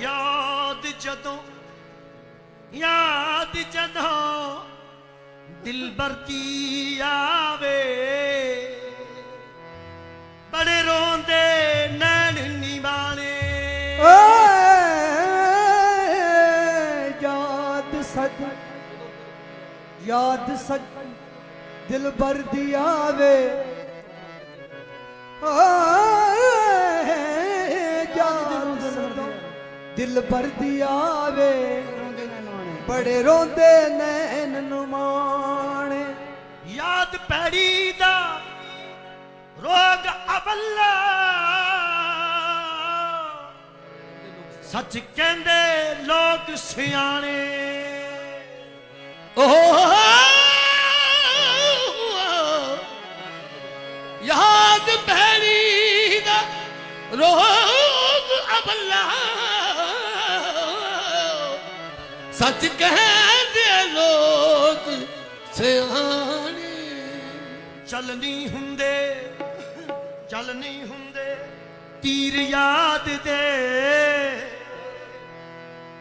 ਯਾਦ ਜਦੋਂ ਯਾਦ ਜਦੋਂ ਦਿਲ ਬਰਤੀ ਆਵੇ। ਬੜੇ ਰੋਂਦੇ ਨੈਣ ਨਿਵਾਣੇ। ਓਏ, ਯਾਦ ਸਜ ਯਾਦ ਸਜ ਦਿਲ ਦੀ ਆਵੇ। ਓਏ ਦਿਲ ਭਰ ਦੀ ਆਵੇ। ਬੜੇ ਰੋਂਦੇ ਨੈਣ ਨੂੰ ਯਾਦ ਪੈੜੀ ਦਾ ਰੋਗ ਅਵੱਲਾ। ਸੱਚ ਕਹਿੰਦੇ ਲੋਕ ਸਿਆਣੇ। ਓਹ। ਯਾਦ ਪੈੜੀ ਦਾ ਰੋਗ ਅਵੱਲਾ। ਸੱਚ ਕਹਿੰਦੇ ਲੋਕ ਸਿਆਣੇ। ਚੱਲ ਨਹੀਂ ਹੁੰਦੇ, ਚੱਲ ਨਹੀਂ ਹੁੰਦੇ ਤੀਰ ਯਾਦ ਦੇ।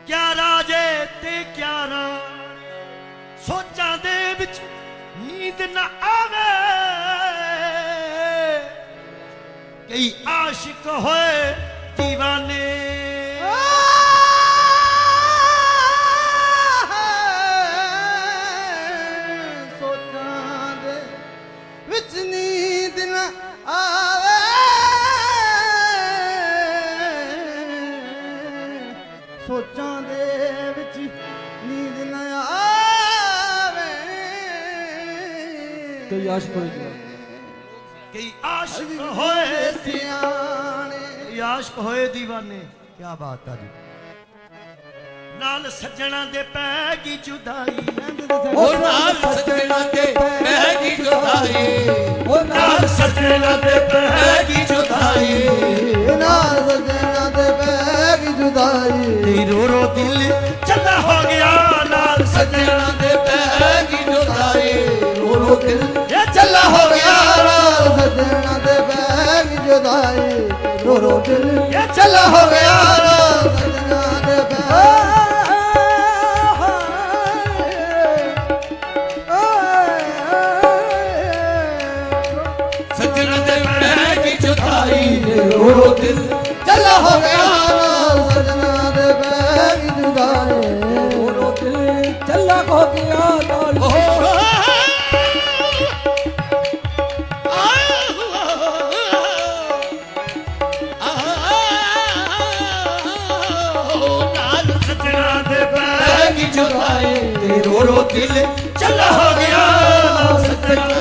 ਕਿਆ ਰਾਜੇ ਤੇ ਕਿਆ ਰਾਣੇ, ਸੋਚਾਂ ਦੇ ਵਿੱਚ ਨੀਂਦ ਨਾ ਆਵੇ। ਕਈ ਆਸ਼ਿਕ ਹੋਏ دیਵਾਨੇ ਸੋਚਾਂ ਦੇ ਵਿੱਚ ਨੀਂਦ ਨਾ ਆਵੇ। ਤੇ ਆਸ਼ਕ ਹੋਈ ਜੀ। ਕਈ ਆਸ਼ਿਕ ਹੋਏ ਸਿਆਣੇ। ਆਸ਼ਕ ਹੋਏ دیਵਾਨੇ ਕੀ ਬਾਤ ਆ ਜੀ। ਨਾਲ ਸੱਜਣਾ ਦੇ ਪੈ ਗਈ ਜੁਦਾਈ। ਉਹ ਨਾਲ ਸੱਜਣਾ ਦੇ ਪੈ ਗਈ ਜੁਦਾਈ। ਉਹ ਨਾਲ ਸੱਜਣਾ ਦੇ ਪੈ ਗਈ ਜੁਦਾਈ। ਨਾਲ ਸੱਜਣਾ ਪੈ ਗਈ ਜੁਦਾਈ ਨੀ ਰੋ ਰੋ ਦਿਲ ਚੱਲਾ ਹੋ ਗਿਆ ਨਾਲ ਸੱਜਣਾ ਦੇ ਪੈ ਗਈ ਜੁਦਾਈ ਰੋ ਰੋ ਦਿਲ ਇਹ ਚੱਲਾ ਹੋ ਗਿਆ ਨਾਲ ਸੱਜਣਾ ਦੇ ਪੈ ਗਈ ਜੁਦਾਈ ਰੋ ਰੋ ਦਿਲ ਇਹ ਚੱਲਾ ਹੋ ਗਿਆ ਨਾਲ ਸੱਜਣਾ ਦੇ ਪੈ ਸੱਜਣਾ ਦੇ ਪੈ ਗਈ ਜੁਦਾਈ ਰੋ ਰੋ ਦਿਲ ਚੱਲਾ ਹੋ ਗਿਆ ਤੇ ਰੋ ਰੋ ਦਿਲ ਚੱਲਾ ਹੋ ਗਿਆ। ਸੱਜਣਾ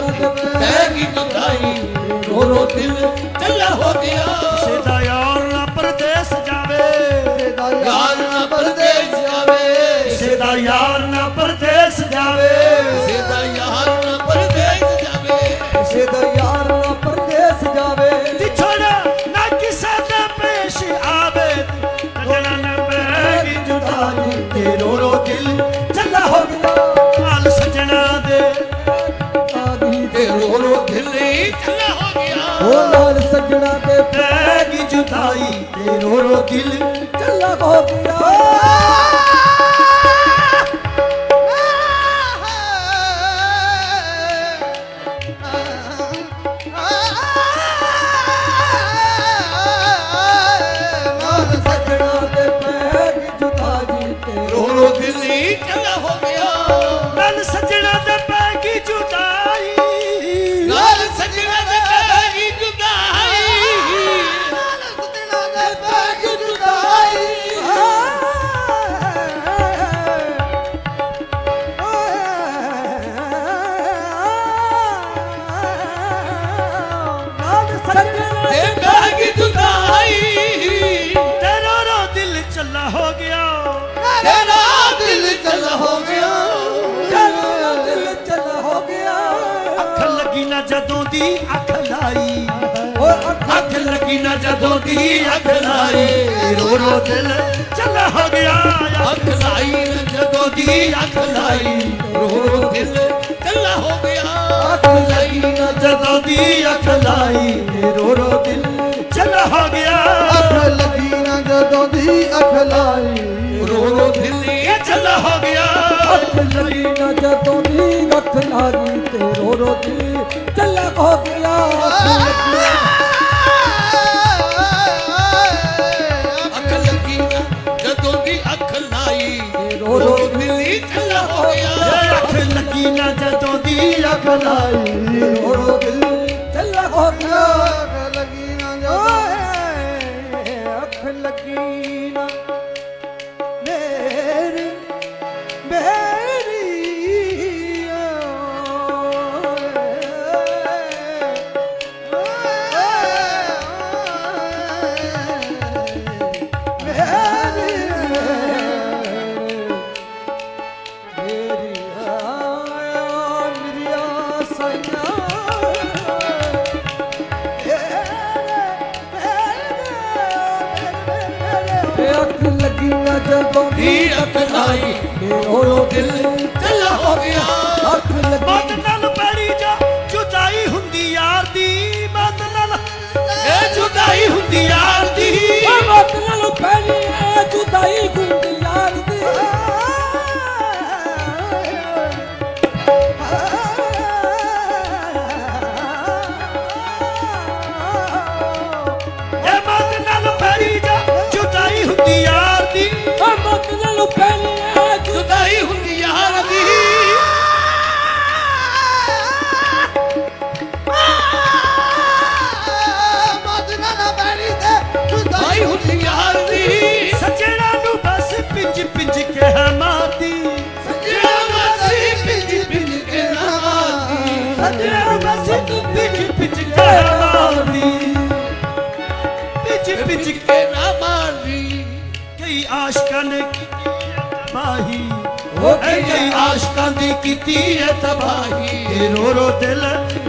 ਜੁਦਾਈ ਤੇ ਰੋ ਰੋ ਚੱਲ ਹੋ ਗਿਆ। ਤੇਰਾ ਦਿਲ ਚੱਲ ਹੋ ਗਿਆ। ਅੱਖ ਲੱਗੀ ਨਾ ਜਦੋਂ ਦੀ ਅੱਖ ਲਾਈ। ਓ ਅੱਖ ਲੱਗੀ ਨਾ ਜਦੋਂ ਦੀ ਅੱਖ ਲਾਈ। ਰੋ ਰੋ ਦਿਲ। ਚੱਲਾ ਹੋ ਗਿਆ। ਅੱਖ ਲਾਈ ਨਾ ਜਦੋਂ ਦੀ ਅੱਖ ਲਾਈ। ਰੋ ਰੋ ਦਿਲ। ਚੱਲਾ ਹੋ ਗਿਆ। ਅੱਖ ਲੱਗੀ ਨਾ ਜਦੋਂ ਦੀ ਅੱਖ ਲਾਈ। ਰੋ ਰੋ ਦਿਲ। ਚੱਲਾ ਹੋ ਗਿਆ। ਅੱਖ ਲੱਗੀ ਨਾ ਜਦੋਂ ਦੀ ਅੱਖ ਲਾਈ। ਰੋ ਰੋ ਦਿੱਲੀ। ਹੋ ਗਿਆ। ਅੱਖ ਲੱਗੀ ਨਾ ਜਦੋਂ ਦੀ ਅੱਖ ਲਾਈ ਤੇ ਰੋ ਰੋ ਹੋ ਗਿਆ। ਅੱਖ ਲੱਗੀ ਨਾ ਜਦੋਂ ਦੀ ਅੱਖ ਲਾਈ ਤੇ ਰੋ ਰੋ ਦਿੱਲੀ ਚੱਲਾ ਹੋ ਗਿਆ। ਅੱਖ ਲੱਗੀ ਨਾ ਜਦੋਂ ਦੀ ਅੱਖ ਲਾਈ। ਰੋ ਰੋ ਚੱਲਾ ਹੋ ਗਿਆ। ਰੱਬ ਦੀ ਅਪਣਾਈ ਮੇਰਾ ਦਿਲ ਚੱਲਾ ਹੋ ਗਿਆ। बिज के हमाती सजना मसी बिज बिज के हमाती सजना मसी तू बिज बिज के हमाती बिज बिज के हमाती कई आशिका ने की माही ਹੋ ਗਈ ਆਸ਼ਕਾਂ ਦੀ ਕੀਤੀ ਹੈ ਤਬਾਹੀ ਰੋ ਰੋ ਦਿਲ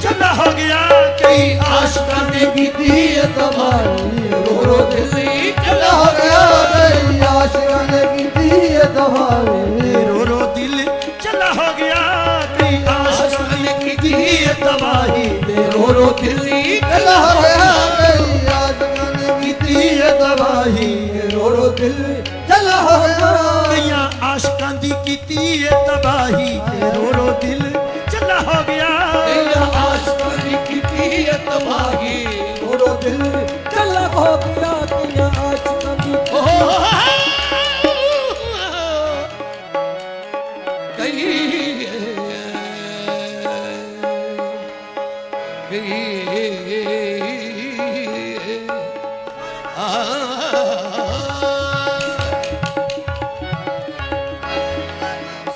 ਚੰਨਾ ਹੋ ਗਿਆ ਕਈ ਆਸ਼ਕਾਂ ਦੀ ਕੀਤੀ ਹੈ ਤਬਾਹੀ ਰੋ ਰੋ ਦਿੱਲੀ ਚੱਲਾ ਗਿਆ ਗਈ, ਆਸ਼ਿਕਾਂ ਨੇ ਕੀਤੀ ਏ ਦਵਾਈ ਰੋ ਰੋ ਦਿਲ ਚੱਲਾ ਗਿਆ, ਕਈ ਆਸ਼ਕਾਂ ਨੇ ਕੀਤੀ ਤਬਾਹੀ ਤੇ ਰੋ ਰੋ ਦਿੱਲੀ ਚੱਲਾ ਹੋ ਗਿਆ ਗਈ, ਆਸ਼ਿਕਾਂ ਨੇ ਕੀਤੀ ਏ ਦਵਾਈ ਰੋ ਰੋ ਦਿਲ ਚੱਲਾ ਗਿਆ, ਕਈਆਂ ਆਸ਼ਕਾਂ ਦੀ ਕੀਤੀ ਹੈ ਤਬਾਹੀ, ਤੇ ਰੋ ਰੋ ਦਿਲ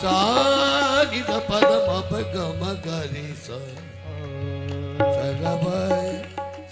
Sagida padam apagamagari sa sa rabai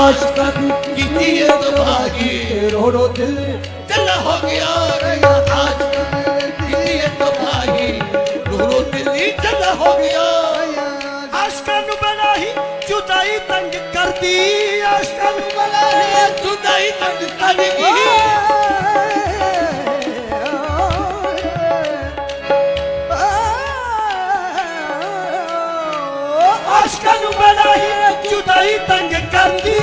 ਆਸ਼ਿਕਾਂ ਦੀ ਕੀਤੀ ਹੈ ਤਬਾਹੀ ਰੋ ਰੋ ਦਿਲ ਚੱਲਾ ਹੋ ਗਿਆ ਆਜ ਕਰਨੇ ਕੀਤੀ ਹੈ ਤਬਾਹੀ ਰੋ ਰੋ ਦਿੱਲੀ ਚੱਲਾ ਹੋ ਗਿਆ ਆਸ਼ਕਾਂ ਨੂੰ ਬਲਾਹੀ ਜੁਦਾਈ ਤੰਗ ਕਰਦੀ ਆਸ਼ਕਾਂ ਨੂੰ ਬਲਾਹੀ ਜੁਦਾਈ ਤੱਕ ਕਰੇਗੀ ਆਸ਼ਕਾਂ ਨੂੰ ਬਲਾਹੀ ਬੜੀ ਤੰਗ ਕਰਦੀ।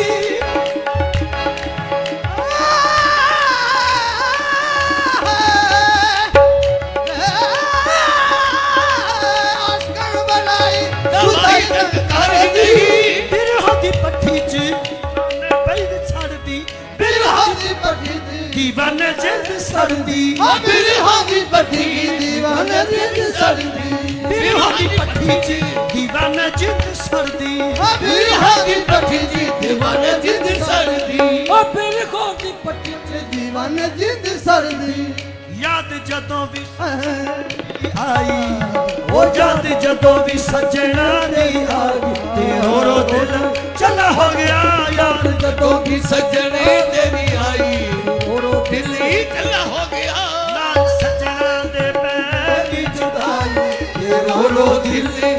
ਦੀਵਾਨ ਜਿੰਦ ਸੜਦੀ। ਆ ਬਿਰਹਾ ਦੀ ਪੱਠੀ ਦੀਵਾਨ ਜਿੰਦ ਸੜਦੀ। ਬਿਰਹਾ ਦੀ ਪੱਠੀ ਚ ਦੀਵਾਨ ਜਿੰਦ ਸੜਦੀ। ਆ ਬਿਰਹਾ ਦੀ ਦੀ دیਵਾਨੇ ਜਿੰਦ ਸੜਦੀ ਓ ਬਿਰਖੋ ਦੀ ਪੱਠੀ ਤੇ ਦੀਵਾਨੇ ਜਿੰਦ ਸੜਦੀ ਯਾਦ ਜਦੋਂ ਵੀ ਆਈ ਉਹ ਯਾਦ ਜਦੋਂ ਵੀ ਸੱਜਣਾ ਦੀ ਆ ਗਈ ਤੇ ਹੋਰੋ ਦਿਲ ਚੱਲਾ ਹੋ ਗਿਆ। ਯਾਰ ਜਦੋਂ ਕੀ ਸੱਜਣੇ ਤੇ ਵੀ ਆਈ ਹੋਰੋ ਦਿੱਲੀ ਚੱਲਾ ਹੋ ਗਿਆ। ਨਾਲ ਸੱਜਣਾ ਦੇ ਪੈ ਗਈ ਜੁਦਾਈ ਰੋ ਰੋ ਦਿੱਲੀ